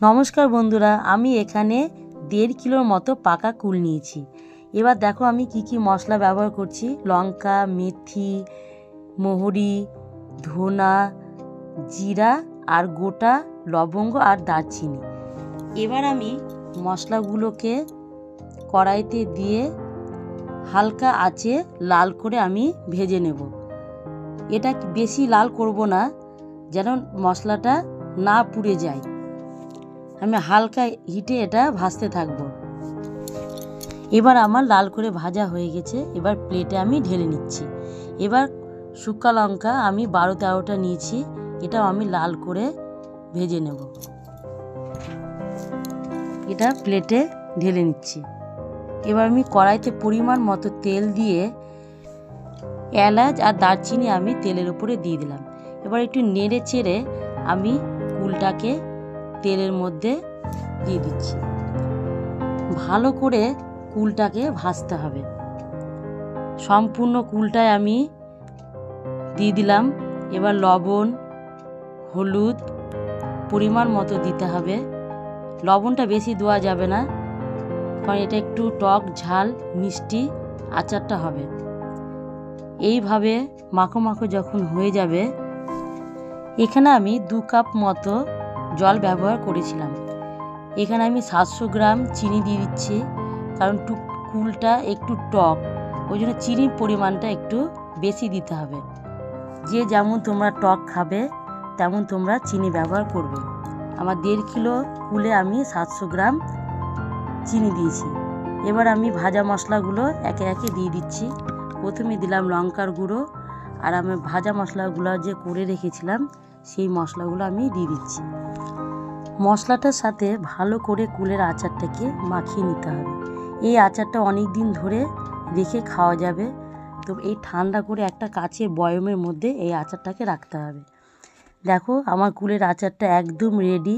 নমস্কার বন্ধুরা, আমি এখানে দেড় কিলোর মতো পাকা কুল নিয়েছি। এবার দেখো আমি কি কি মশলা ব্যবহার করছি। লঙ্কা, মেথি, মহরি, ধনা, জিরা আর গোটা লবঙ্গ আর দারচিনি। এবার আমি মশলাগুলোকে কড়াইতে দিয়ে হালকা আঁচে লাল করে আমি ভেজে নেব। এটা বেশি লাল করব না, যেন মশলাটা না পুড়ে যায়। আমি হালকা হিটে এটা ভাজতে থাকব। এবার আমার লাল করে ভাজা হয়ে গেছে, এবার প্লেটে আমি ঢেলে নিচ্ছি। এবার শুকা লঙ্কা আমি বারো তেরোটা নিয়েছি, এটাও আমি লাল করে ভেজে নেব। এটা প্লেটে ঢেলে নিচ্ছি। এবার আমি কড়াইতে পরিমাণ মতো তেল দিয়ে এলাচ আর দারচিনি আমি তেলের উপরে দিয়ে দিলাম। এবার একটু নেড়ে চেড়ে আমি কুলটাকে তেলের মধ্যে দিয়ে দিচ্ছি। ভালো করে কুলটাকে ভাজতে হবে। সম্পূর্ণ কুলটায় আমি দিয়ে দিলাম। এবার লবণ, হলুদ পরিমাণ মতো দিতে হবে। লবণটা বেশি দেওয়া যাবে না, কারণ এটা একটু টক, ঝাল, মিষ্টি আচারটা হবে। এইভাবে মাখো মাখো যখন হয়ে যাবে, এখানে আমি দু কাপ মতো জল ব্যবহার করেছিলাম। এখানে আমি সাতশো গ্রাম চিনি দিয়ে দিচ্ছি, কারণ টু কুলটা একটু টক, ওই জন্য চিনির পরিমাণটা একটু বেশি দিতে হবে। যে যেমন তোমরা টক খাবে, তেমন তোমরা চিনি ব্যবহার করবে। আমার দেড় কিলো কুলে আমি সাতশো গ্রাম চিনি দিয়েছি। এবার আমি ভাজা মশলাগুলো একে একে দিয়ে দিচ্ছি। প্রথমে দিলাম লঙ্কার গুঁড়ো, আর আমি ভাজা মশলাগুলো যে করে রেখেছিলাম সেই মশলাগুলো আমি দিয়ে দিচ্ছি। মশলাটার সাথে ভালো করে কুলের আচারটাকে মাখিয়ে নিতে হবে। এই আচারটা অনেক দিন ধরে রেখে খাওয়া যাবে। তো এই ঠান্ডা করে একটা কাচের বয়মের মধ্যে এই আচারটাকে রাখতে হবে। দেখো, আমার কুলের আচারটা একদম রেডি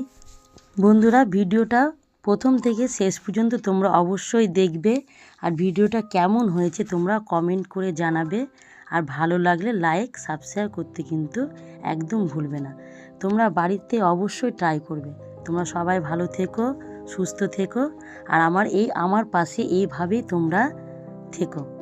বন্ধুরা, ভিডিওটা প্রথম থেকে শেষ পর্যন্ত তোমরা অবশ্যই দেখবে আর ভিডিওটা কেমন হয়েছে তোমরা কমেন্ট করে জানাবে। আর ভালো লাগলে লাইক সাবস্ক্রাইব করতে কিন্তু একদম ভুলবে না। তোমরা বাড়িতে অবশ্যই ট্রাই করবে। তোমরা সবাই ভালো থেকো, সুস্থ থেকো। আর আমার এই, আমার পাশে এইভাবেই তোমরা থেকো।